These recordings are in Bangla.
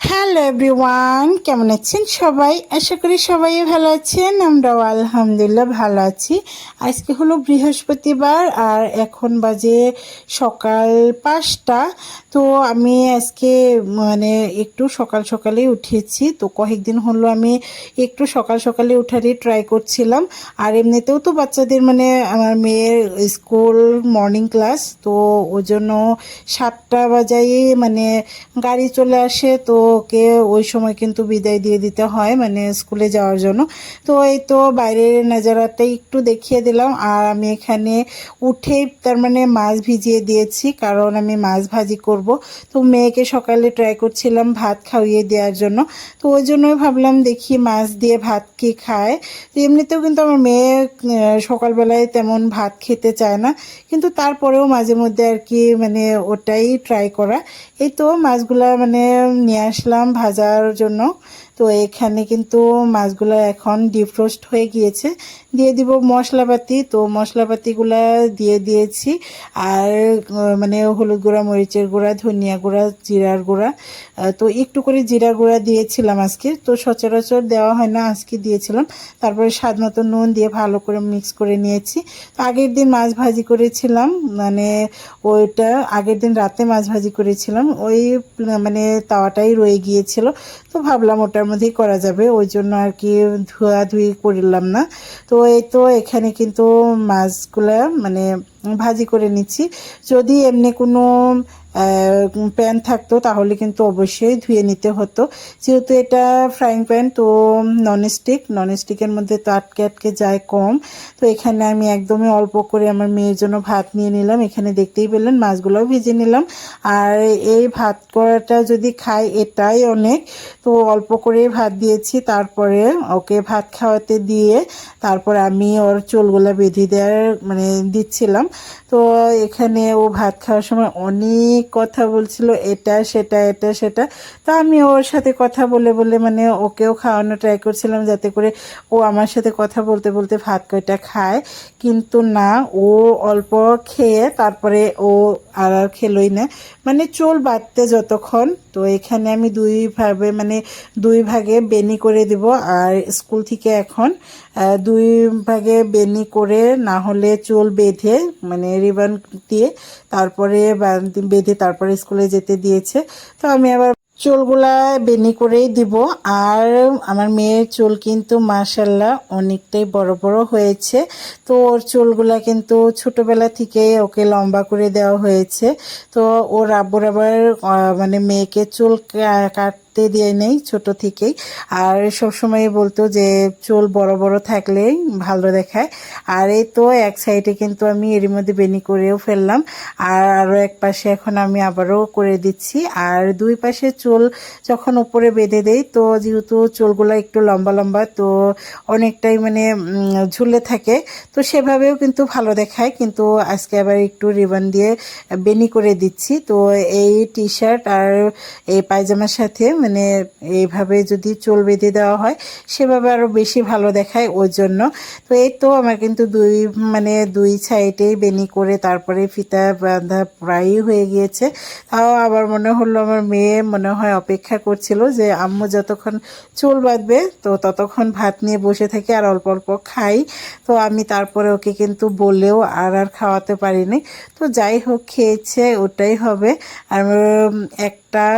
হ্যালো এভরিওয়ান কেমন আছেন সবাই? আশা করি সবাই ভালো আছেন। আমরাও আলহামদুলিল্লাহ ভালো আছি। আজকে হলো বৃহস্পতিবার আর এখন বাজে সকাল পাঁচটা। তো আমি আজকে মানে একটু সকাল সকালে উঠেছি। তো কয়েকদিন হলো আমি একটু সকাল সকালে উঠারই ট্রাই করছিলাম। আর এমনিতেও তো বাচ্চাদের মানে আমার মেয়ের স্কুল মর্নিং ক্লাস তো ওই জন্য সাতটা বাজাই মানে গাড়ি চলে আসে। তো ওকে ওই সময় কিন্তু বিদায় দিয়ে দিতে হয় মানে স্কুলে যাওয়ার জন্য। তো এই তো বাইরের নাজারাটা একটু দেখিয়ে দিলাম, আর আমি এখানে উঠেই তার মানে মাছ ভিজিয়ে দিয়েছি, কারণ আমি মাছ ভাজি করব। তো মেয়েকে সকালে ট্রাই করছিলাম ভাত খাইয়ে দেওয়ার জন্য। তো ওই জন্যই ভাবলাম দেখি মাছ দিয়ে ভাত কি খায়। তো এমনিতেও কিন্তু আমার মেয়ে সকালবেলায় তেমন ভাত খেতে চায় না, কিন্তু তারপরেও মাঝে মধ্যে আর কি মানে ওটাই ট্রাই করা। এই তো মাছগুলা মানে নিয়ে আসলাম ভাজার জন্য। তো এখানে কিন্তু মাছগুলো এখন ডিফ্রোস্ট হয়ে গিয়েছে। দিয়ে দিব মশলাপাতি। তো মশলাপাতিগুলো দিয়ে দিয়েছি। আর মানে হলুদ গুঁড়া, মরিচের গুঁড়া, ধনিয়া গুঁড়া, জিরার গুঁড়া তো একটু করে জিরা গুঁড়া দিয়েছিলাম আজকে। তো সচরাচর দেওয়া হয় না, আজকে দিয়েছিলাম। তারপরে স্বাদ মতো নুন দিয়ে ভালো করে মিক্স করে নিয়েছি। তো আগের দিন মাছ ভাজি করেছিলাম মানে ওইটা আগের দিন রাতে মাছ ভাজি করেছিলাম। ওই মানে তাওয়াটাই রয়ে গিয়েছিল। তো ভাবলাম ওটার মধ্যেই করা যাবে, ওই জন্য আর কি ধুই করলাম না। তো এই তো এখানে কিন্তু মাছগুলা মানে ভাজি করে নিচ্ছি। যদি এমনি কোনো প্যান থাকতো, তাহলে কিন্তু অবশ্যই ধুয়ে নিতে হতো। যেহেতু এটা ফ্রাইং প্যান তো ননস্টিক ননস্টিকের মধ্যে তো আটকে আটকে যায় কম। তো এখানে আমি একদমই অল্প করে আমার মেয়ের জন্য ভাত নিয়ে নিলাম। এখানে দেখতেই পেলেন, মাছগুলোও ভেজে নিলাম। আর এই ভাত করাটা যদি খাই, এটাই অনেক। তো অল্প করে ভাত দিয়েছি, তারপরে ওকে ভাত খাওয়াতে দিয়ে তারপর আমি ওর চুলগুলা বেঁধে দেওয়ার মানে দিচ্ছিলাম। তো এখানে ও ভাত খাওয়ার সময় অনেক কথা বলছিল এটা, সেটা এটা, সেটা। তা আমি ওর সাথে কথা বলে বলে মানে ওকেও খাওয়ানো ট্রাই করছিলাম যাতে করে ও আমার সাথে কথা বলতে বলতে ভাত কয়টা খায়। কিন্তু না, ও অল্প খেয়ে তারপরে ও আর আর খেলোই না। মানে চুল বাঁধতে যতক্ষণ, তো এখানে আমি দুই ভাবে মানে দুই ভাগে বেনি করে দিব। আর স্কুল থেকে এখন দুই ভাগে বেনি করে না হলে চুল বেঁধে মানে রিবন দিয়ে তারপরে বাঁধ- বেঁধে তারপরে স্কুলে যেতে দিয়েছে। তো আমি আবার চুলগুলা বেনি করেই দিব। আর আমার মেয়ের চুল কিন্তু মাশাল্লাহ অনেকটাই বড় বড় হয়েছে। তো ওর চুলগুলা কিন্তু ছোটোবেলা থেকে ওকে লম্বা করে দেওয়া হয়েছে। তো ওর আব্বুর আবার মানে মেয়েকে চুল কা- কাটতে দিয়ে নেই ছোট থেকেই। আর সবসময় বলতো যে, চুল বড় বড় থাকলেই ভালো দেখায়। আর এই তো এক সাইডে কিন্তু আমি এর মধ্যে বেনি করেও ফেললাম। আর আরও এক পাশে এখন আমি আবারও করে দিচ্ছি। আর দুই পাশে চুল যখন উপরে বেঁধে দেই, তো যেহেতু চুলগুলো একটু লম্বা লম্বা, তো অনেকটাই মানে ঝুলে থাকে। তো সেভাবেও কিন্তু ভালো দেখায়। কিন্তু আজকে আবার একটু রিবন দিয়ে বেনি করে দিচ্ছি। তো এই টি শার্ট আর এই পায়জামার সাথে মানে এইভাবে যদি চুল বেঁধে দেওয়া হয় সেভাবে আরও বেশি ভালো দেখায় ওই জন্য। তো এই তো আমার কিন্তু দুই মানে দুই সাইডেই বেনি করে তারপরে ফিতা বাঁধা প্রায়ই হয়ে গিয়েছে। তাও আবার মনে হলো আমার মেয়ে মনে হয় অপেক্ষা করছিল যে আম্মু যতক্ষণ চুল বাঁধবে তো ততক্ষণ ভাত নিয়ে বসে থাকি আর অল্প অল্প খাই। তো আমি তারপরে ওকে কিন্তু বলেও আর আর খাওয়াতে পারিনি। তো যাই হোক খেয়েছে ওটাই হবে। আর উম, একটা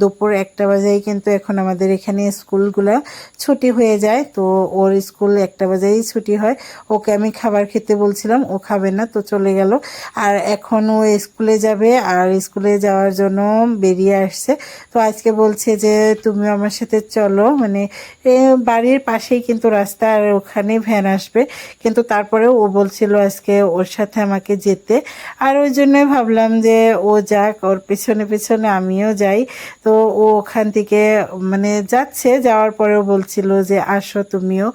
দুপুর একটা বাজেই কিন্তু এখন আমাদের এখানে স্কুলগুলো ছুটি হয়ে যায়। তো ওর স্কুল একটা বাজেই ছুটি হয়। ওকে আমি খাবার খেতে বলছিলাম, ও খাবে না, তো চলে গেল। আর এখন ও স্কুলে যাবে, আর স্কুলে যাওয়ার জন্য বেরিয়ে আসছে। তো আজকে বলছে যে, তুমি আমার সাথে চলো। মানে বাড়ির পাশেই কিন্তু রাস্তা, আর ওখানে ভ্যান আসবে। কিন্তু তারপরেও ও বলছিল আজকে ওর সাথে আমাকে যেতে। আর ওই জন্যই ভাবলাম যে, ও যাক, ওর পেছনে পেছনে আমিও যাই তো ও ওখান থেকে মানে যাচ্ছে, যাওয়ার পরেও বলছিল যে, আসো তুমিও।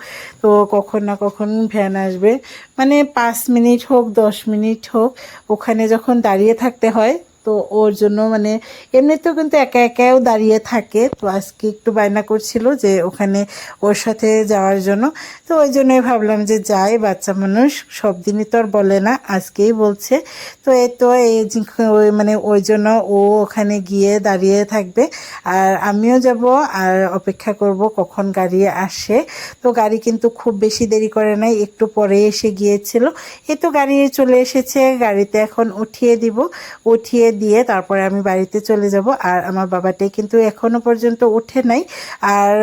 তো কখন না কখন ভ্যান আসবে। মানে পাঁচ মিনিট হোক, দশ মিনিট হোক, ওখানে যখন দাঁড়িয়ে থাকতে হয় তো ওর জন্য মানে এমনিতেও কিন্তু একা একাও দাঁড়িয়ে থাকে। তো আজকে একটু বায়না করছিল যে ওখানে ওর সাথে যাওয়ার জন্য। তো ওই জন্যই ভাবলাম যে যাই, বাচ্চা মানুষ, সব দিনই তো আর বলে না, আজকেই বলছে। তো এই তো এই মানে ওই জন্য ও ওখানে গিয়ে দাঁড়িয়ে থাকবে। আর আমিও যাব, আর অপেক্ষা করব কখন গাড়ি আসে। তো গাড়ি কিন্তু খুব বেশি দেরি করে নাই, একটু পরে এসে গিয়েছিল। এ তো গাড়ি চলে এসেছে, গাড়িতে এখন উঠিয়ে দিব। উঠিয়ে দিয়ে তারপরে আমি বাড়িতে চলে যাব। আর আমার বাবাটাই কিন্তু এখনও পর্যন্ত ওঠে নাই। আর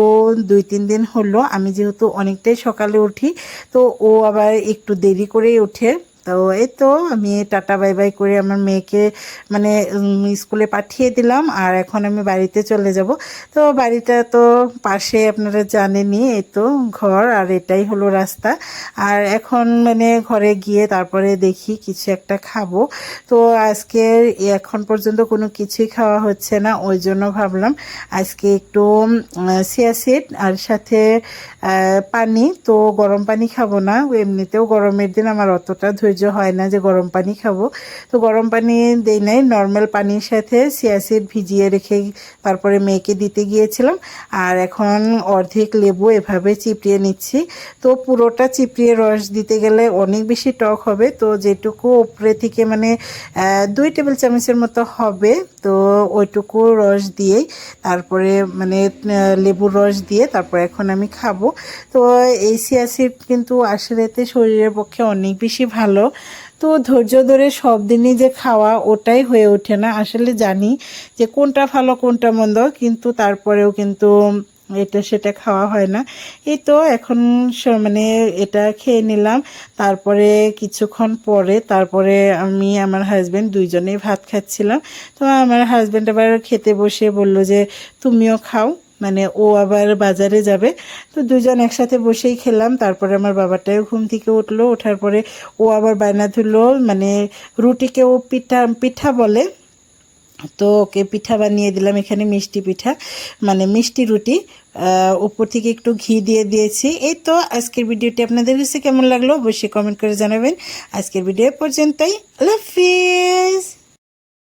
ও দুই, তিন দিন হলো। আমি যেহেতু অনেকটাই সকালে উঠি, তো ও আবার একটু দেরি করেই ওঠে। তো এই তো আমি টাটা, বাই বাই করে আমার মেয়েকে মানে স্কুলে পাঠিয়ে দিলাম আর এখন আমি বাড়িতে চলে যাব। তো বাড়িটা তো পাশে আপনারা জানেনই এই তো ঘর আর এটাই হলো রাস্তা। আর এখন মানে ঘরে গিয়ে তারপরে দেখি কিছু একটা খাব। তো আজকে এখন পর্যন্ত কোনো কিছুই খাওয়া হচ্ছে না, ওই জন্য ভাবলাম আজকে একটু সিয়াসিড আর সাথে পানি। তো গরম পানি খাব না, এমনিতেও গরমের দিন আমার অতটা ধৈর্য হয় না যে গরম পানি খাব। তো গরম পানি দেই নাই নর্মাল পানির সাথে সিয়াসিড ভিজিয়ে রেখে তারপরে মেয়েকে দিতে গিয়েছিলাম। আর এখন অর্ধেক লেবু এভাবে চিপড়িয়ে নিচ্ছি। তো পুরোটা চিপড়িয়ে রস দিতে গেলে অনেক বেশি টক হবে। তো যেটুকু উপরে থেকে মানে দুই টেবিল চামচের মতো হবে। তো ওইটুকু রস দিয়েই তারপরে মানে লেবুর রস দিয়ে তারপর এখন আমি খাব। তো এই সিয়াসিড কিন্তু আসলে এতে শরীরের পক্ষে অনেক বেশি ভালো তো ধৈর্য ধরে সব দিনই যে খাওয়া ওটাই হয়ে ওঠে না। আসলে জানি যে কোনটা ভালো, কোনটা মন্দ, কিন্তু তারপরেও কিন্তু এটা সেটা খাওয়া হয় না। এই তো এখন মানে এটা খেয়ে নিলাম। তারপরে কিছুক্ষণ পরে, তারপরে আমি আমার হাজব্যান্ড দুইজনেই ভাত খাচ্ছিলাম। তো আমার হাজব্যান্ড আবার খেতে বসে বলল যে, তুমিও খাও। মানে ও আবার বাজারে যাবে। তো দুজন একসাথে বসেই খেলাম। তারপরে আমার বাবাটাও ঘুম থেকে উঠল। ওঠার পরে ও আবার বায়না ধুলো। মানে রুটিকে ও পিঠা পিঠা বলে। তো ওকে পিঠা বানিয়ে দিলাম। এখানে মিষ্টি পিঠা। মানে মিষ্টি রুটি। উপর থেকে একটু ঘি দিয়ে দিয়েছি। এই তো আজকের ভিডিওটি আপনাদের কাছে কেমন লাগল? অবশ্যই কমেন্ট করে জানাবেন। আজকের ভিডিও পর্যন্তই। আল্লাহ হাফিজ!